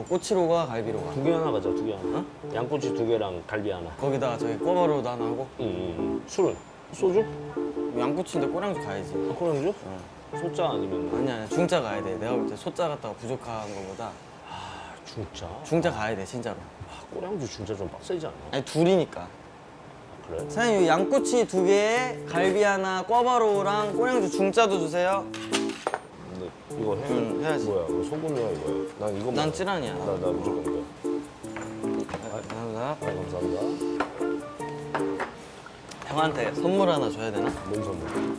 뭐 꼬치로가 갈비로가. 두 개 하나 가자 두 개 하나 양꼬치 두 개랑 갈비 하나 거기다가 저기 꼬바로도 하나 하고 응, 응, 응. 술은? 소주? 양꼬치인데 꼬랑주 가야지. 아, 꼬량주? 소자 아니면 뭐? 아니야, 아니야 중짜 가야 돼. 내가 볼 때 소짜 갔다가 부족한 거보다 중짜? 중짜 가야 돼 진짜로. 아, 꼬량주 진짜 좀 빡세지 않나? 아니 둘이니까. 그래? 사장님 이 양꼬치 두 개에 갈비 하나, 꿔바로우랑 꼬량주 중짜도 주세요. 근데 이거 해 응, 해야지. 뭐야 이거 소금이야 이거야 난 이거 난 찌란이야. 나, 나 무조건 이거 감사합니다. 아 감사합니다 형한테 선물 하나 줘야 되나? 뭔 선물?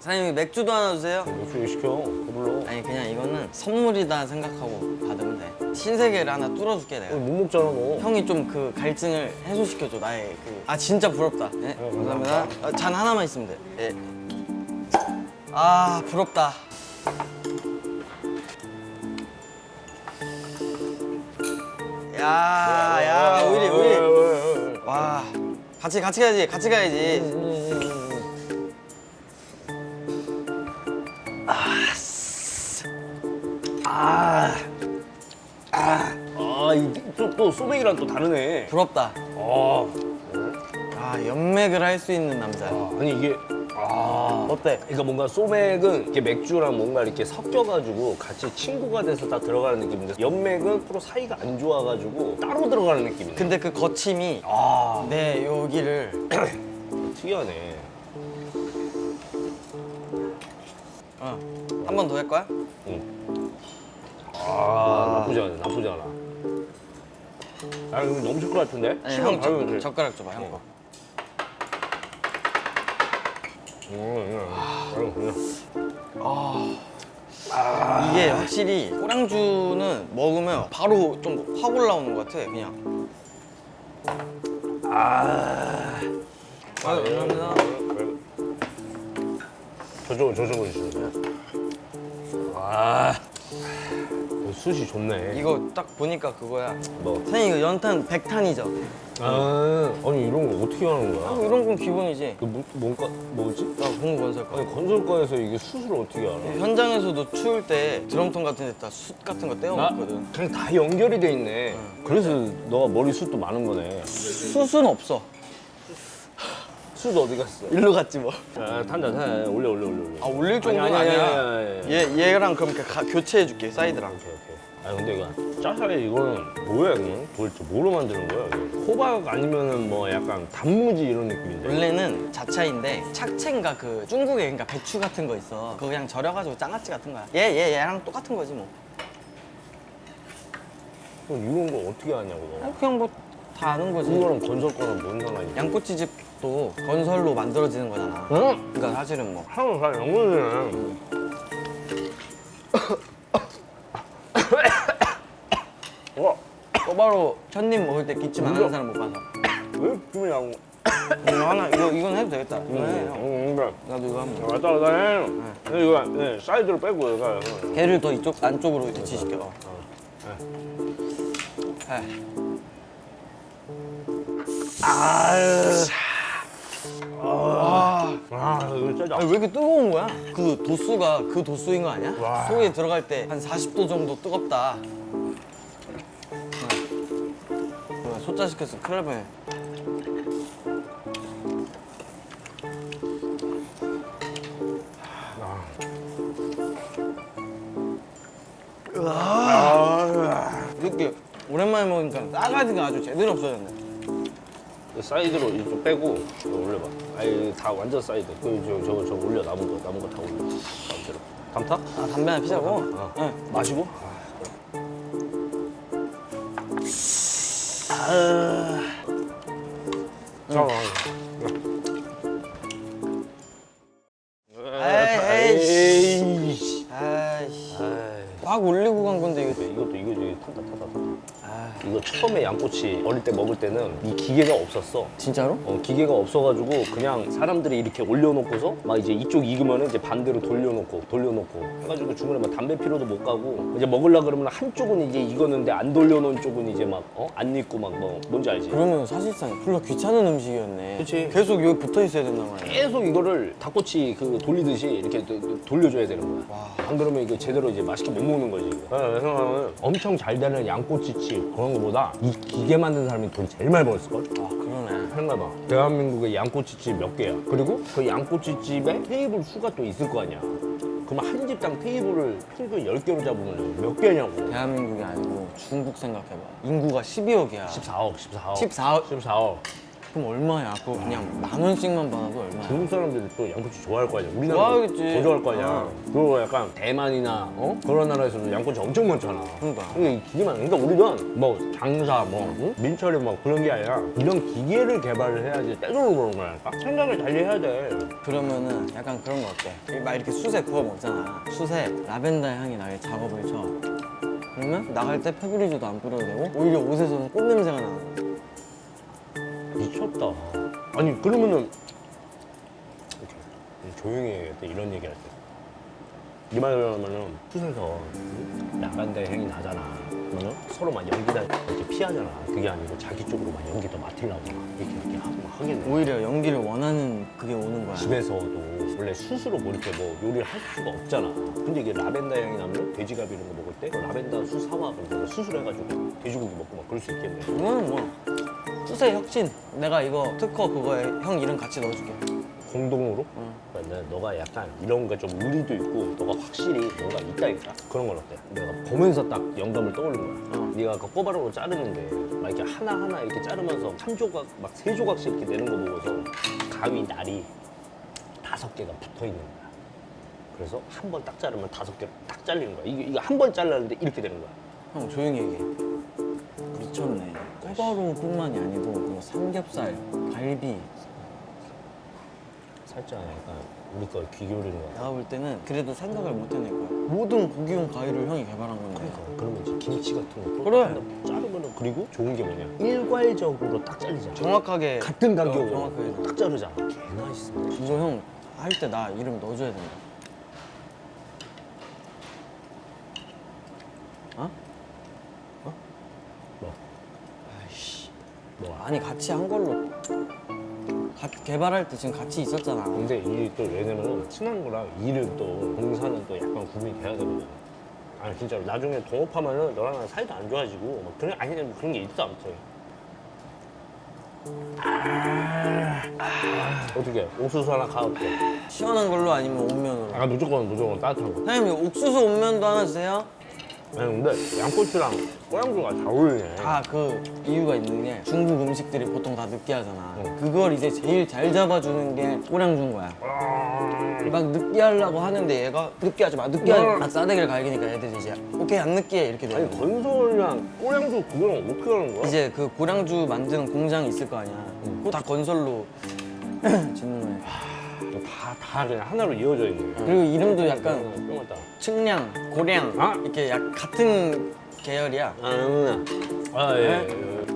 사장님 맥주도 하나 주세요. 맥주 왜 시켜 배불러 아니 그냥 이거는 선물이다 생각하고 받으면 돼. 신세계를 하나 뚫어줄게 내가. 못 먹잖아 너 형이 좀 그 갈증을 해소시켜줘 나의 그. 아 진짜 부럽다. 네, 감사합니다. 어, 잔 하나만 있으면 돼. 예. 아 부럽다. 야, 야, 우리 우리. 와, 같이 같이 가야지, 같이 가야지. 아 이또 소맥이랑 또 다르네 부럽다. 아, 아, 연맥을 할 수 있는 남자. 아 아니 이게 아 어때? 그러니까 뭔가 소맥은 이렇게 맥주랑 뭔가 이렇게 섞여가지고 같이 친구가 돼서 딱 들어가는 느낌인데 연맥은 서로 사이가 안 좋아가지고 따로 들어가는 느낌이네. 근데 그 거침이 아 내 여기를 특이하네. 어, 한 번 더 할 거야? 응. 아, 나쁘지 않아, 나쁘지 않아. 아 이거 너무 칠것 같은데? 아니, 시간 형 젓. 젓가락 줘봐, 형 거. 이게 확실히 꼬량주는 먹으면 바로 좀 확 올라오는 것 같아, 그냥. 아, 감사합니다. 저쪽으로 저쪽으로 주시면. 아, 이거 숯이 좋네. 이거 딱 보니까 그거야. 뭐? 사장님 이거 연탄 100탄이죠? 아, 아니 이런 거 어떻게 하는 거야? 이런 건 기본이지. 그 뭐, 뭔가 뭐지? 나 공무 건설과. 아니 건설과에서 이게 숯을 어떻게 알아? 현장에서도 추울 때 드럼통 같은 데다 숯 같은 거 떼어 나 먹거든. 그냥 다 연결이 돼 있네. 그래서 너가 머리 숱도 많은 거네. 숯은 없어. 숯 어디 갔어? 일로 갔지 뭐. 야, 탄다, 탄다. 올려, 올려, 올려, 올려. 아 올릴 정도는 아니, 아니, 아니야. 아니, 아니, 아니. 얘 얘랑 그럼 그 가- 교체해줄게 사이드랑. 오케이, 오케이. 아 근데 이거 짜샤리 이거는 뭐야 이거? 도대체 뭐로 만드는 거야? 이거? 호박 아니면은 뭐 약간 단무지 이런 느낌인데. 원래는 자차인데 착채인가 그 중국에 그러니까 배추 같은 거 있어. 그거 그냥 절여가지고 장아찌 같은 거야. 얘 얘 얘랑 똑같은 거지 뭐. 그럼 이런 거 어떻게 하냐고 너. 아, 그냥 뭐 다 아는 거지. 이거랑 건설과는 뭔 상관이야? 양꼬치집도 건설로 만들어지는 거잖아. 응? 그러니까 사실은 뭐 하는 다 영문이네. 바로 첫입 먹을 때 기침 안 하는 사람 못 봐서. 왜 기분이 안? 이거 하나 이거 이건 해도 되겠다. 이거 해. 형. 응, 그래. 나도 이거 한번. 왔다 갔다 해. 근데 이거 네, 사이드로 빼고 얘가. 걔를 더 이쪽 안쪽으로 위치시켜. 어. 해. 아, 이거 짜자. 아니, 왜 이렇게 뜨거운 거야? 그 도수가 그 도수인 거 아니야? 와. 속에 들어갈 때 한 40도 정도 뜨겁다. 응. 소자 시켰어. 큰일 날 뻔해. 이렇게 오랜만에 먹으니까 싸가지가 아주 제대로 없어졌네. 사이드로 이쪽 빼고 이거 올려봐. 아니 다 완전 사이드. 그 저거 저거 저거 올려 남은 거 남은 거 다 올려. 마음대로. 감타? 아 담배 하나 피자고? 어. 응. 마시고? 자, 처음에 양꼬치 어릴 때 먹을 때는 이 기계가 없었어. 진짜로? 어, 기계가 없어가지고 그냥 사람들이 이렇게 올려놓고서 막 이제 이쪽 익으면은 이제 반대로 돌려놓고 돌려놓고 해가지고 중간에 막 담배 피러도 못 가고 이제 먹으려 그러면 한쪽은 이제 익었는데 안 돌려놓은 쪽은 이제 막 어? 안 익고 막 뭐 뭔지 알지? 그러면 사실상 별로 귀찮은 음식이었네. 그치. 계속 여기 붙어 있어야 된단 말이야. 계속 이거를 닭꼬치 그 돌리듯이 이렇게 돌려줘야 되는 거야. 와. 안 그러면 이거 제대로 이제 맛있게 못 먹는 거지. 이거. 내 생각에는 엄청 잘 되는 양꼬치집 그런 거보다 이 기계 만든 사람이 돈 제일 많이 벌었을걸? 아 그러네. 생각해봐. 대한민국에 양꼬치집 몇 개야. 그리고 그 양꼬치집에 테이블 수가 또 있을 거 아니야. 그러면 한 집당 테이블을 평균 10개로 잡으면 몇 개냐고. 대한민국이 아니고 중국 생각해봐. 인구가 12억이야. 14억, 14억. 14억? 14억. 그럼 얼마야? 그거 그냥 만 원씩만 받아도 얼마야? 중국 사람들이 또 양꼬치 좋아할 거 아니야. 우리나라 좋아하겠지. 더 좋아할 거 아니야. 어. 그리고 약간 대만이나 어? 그런 나라에서도 양꼬치 엄청 많잖아. 그러니까. 근데 이 기계만 그러니까 우리는 뭐 장사 뭐 응? 민철이 뭐 그런 게 아니라 이런 기계를 개발을 해야지 떼돈을 버는 거라니까. 생각을 달리 해야 돼. 그러면은 약간 그런 거 어때? 막 이렇게 수세 구워 먹잖아. 수세 라벤더 향이 나게 작업을 쳐. 그러면 나갈 때 페브리즈도 안 뿌려도 되고 오히려 옷에서는 꽃 냄새가 나는 거야. 미쳤다. 아니 그러면은 이렇게 조용히 해야겠다 이런 얘기할 때. 이 말을 하면은 푸에서 야간 대 행위 나잖아. 그러면 서로 막 연기다 이렇게 피하잖아. 그게 아니고 자기 쪽으로 막 연기 더 맡으려고 막 이렇게 이렇게 하고 막 하겠네. 오히려 연기를 원하는 그게 오는 거야. 집에서도 원래 스스로 뭐 이렇게 뭐 요리를 할 수가 없잖아. 근데 이게 라벤더 향이 나면 돼지갈비 이런 거 먹을 때 라벤더 수 사와 그래서 수술해가지고 돼지고기 먹고 막 그럴 수 있겠네. 이거는 뭐 수세 혁신. 내가 이거 특허 그거에 형 이름 같이 넣어줄게. 공동으로? 응. 그러니까 너가 약간 이런 거좀 의리도 있고 너가 확실히 뭔가 있다니까 그런 건 어때? 내가 보면서 딱 영감을 떠올린 거야 어. 네가 그 꼬바로로 자르는데 막 이렇게 하나하나 이렇게 자르면서 한 조각 막 세 조각씩 이렇게 내는 거 보고서 가위 날이 다섯 개가 붙어 있는 거야 그래서 한 번 딱 자르면 다섯 개딱 잘리는 거야 이게, 이거 한 번 잘랐는데 이렇게 되는 거야 형 조용히 얘기해. 미쳤네. 꼬바로우뿐만이 아니고 뭐 삼겹살, 갈비. 살짝 약간 우리 걸 귀기울이는 거야 내가 볼 때는 그래도 생각을 못 해낼 거야. 모든 고기용 가위를 형이 개발한 건데. 그러니까 그러면 이제 김치 같은 것도 그래. 하나 자르면은 그리고 좋은 게 뭐냐 일괄적으로 딱 잘리잖아 정확하게 같은 어, 간격으로 정확하게. 딱 자르잖아. 개 맛있어. 이거 형 할 때 나 이름 넣어줘야 된다. 어? 뭐? 아이씨. 뭐? 아니 같이 한 걸로 가- 개발할 때 지금 같이 있었잖아. 근데 이게 또 왜냐면은 친한 거랑 일은 또 공사는 또 약간 구분이 돼야 되거든. 아니 진짜로 나중에 동업하면은 너랑 나랑 사이도 안 좋아지고 막 그런 아니 뭐 그런 게 있어 아무튼. 아, 어떻게 옥수수 하나 가올게. 시원한 걸로 아니면 온면으로. 아 무조건 무조건 따뜻한 거. 사장님 옥수수 온면도 하나 주세요. 아니 근데 양꼬치랑 꼬양주가 잘 어울리네. 다 그 이유가 있는 게 중국 음식들이 보통 다 느끼하잖아. 응. 그걸 이제 제일 잘 잡아주는 게 꼬량주인 거야. 아, 막 느끼하려고 하는데 얘가 느끼하지 마 느끼하지 음. 마 싸대기를 갈기니까 애들이 이제 오케이 안 느끼해 이렇게 아니 돼 건설이랑 꼬양주 그거랑 어떻게 하는 거야? 이제 그 고량주 만드는 공장이 있을 거 아니야 그거 다 건설로 짓는 거야 다, 다 그냥 하나로 이어져 있네. 그리고 이름도 약간 뿅 왔다. 측량, 고량 아? 이렇게 약 같은 계열이야 아, 응. 아, 예. 예.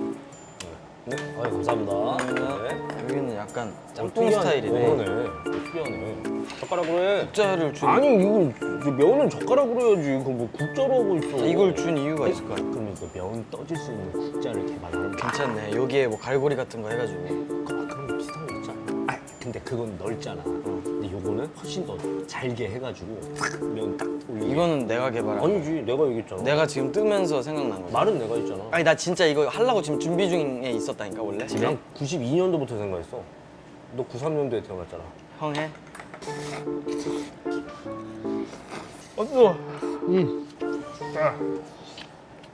네? 아, 감사합니다. 네. 여기는 약간 어, 짬뽕 스타일이네 어, 그러네. 어, 특이하네. 젓가락으로 해. 국자를 준 아니, 이거 이거 면은 젓가락으로 해야지. 이거 뭐 국자로 하고 있어. 이걸 준 이유가 있을 거야 그럼 이거 면 떠질 수 있는 국자를 개발하는 거야. 괜찮네 여기에 뭐 갈고리 같은 거 해가지고 근데 그건 넓잖아. 근데 요거는 훨씬 더 잘게 해가지고 면딱 올리게. 이거는 내가 개발한 거야 아니지. 내가 얘기했잖아. 내가 지금 뜨면서 생각난 거야 말은 내가 했잖아. 아니 나 진짜 이거 하려고 지금 준비 중에 있었다니까 원래 집에 난 92년도부터 생각했어. 너 93년도에 태어났잖아. 형 해. 어, 뜨거. 음.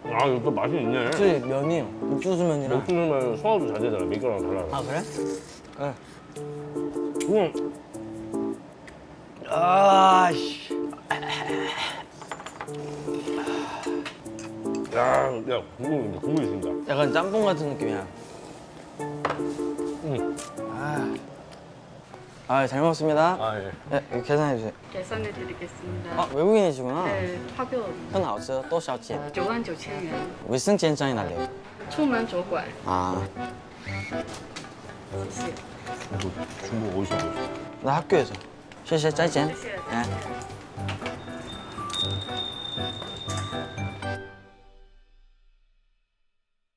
아, 이거 또 맛이 있네. 혹시 면이 옥수수 면이랑 맥주면 소화도 잘 되잖아. 맥주랑 달라. 아 그래? 그 좋은 아씨 야, 야 국물 국물 있습니다. 약간 짬뽕 같은 느낌이야. 음. 아, 아, 잘 먹었습니다. 아 예. 예, 계산해 주세요. 算给弟弟给生的， 아, 외국인이시구나. 呃，发票很好吃,多少钱?九万九千元，卫生间在哪里?出门左拐，啊。谢谢。 이거 중국 어디서 배웠어? 나 학교에서. 쉐쉐 짜이젠. 예.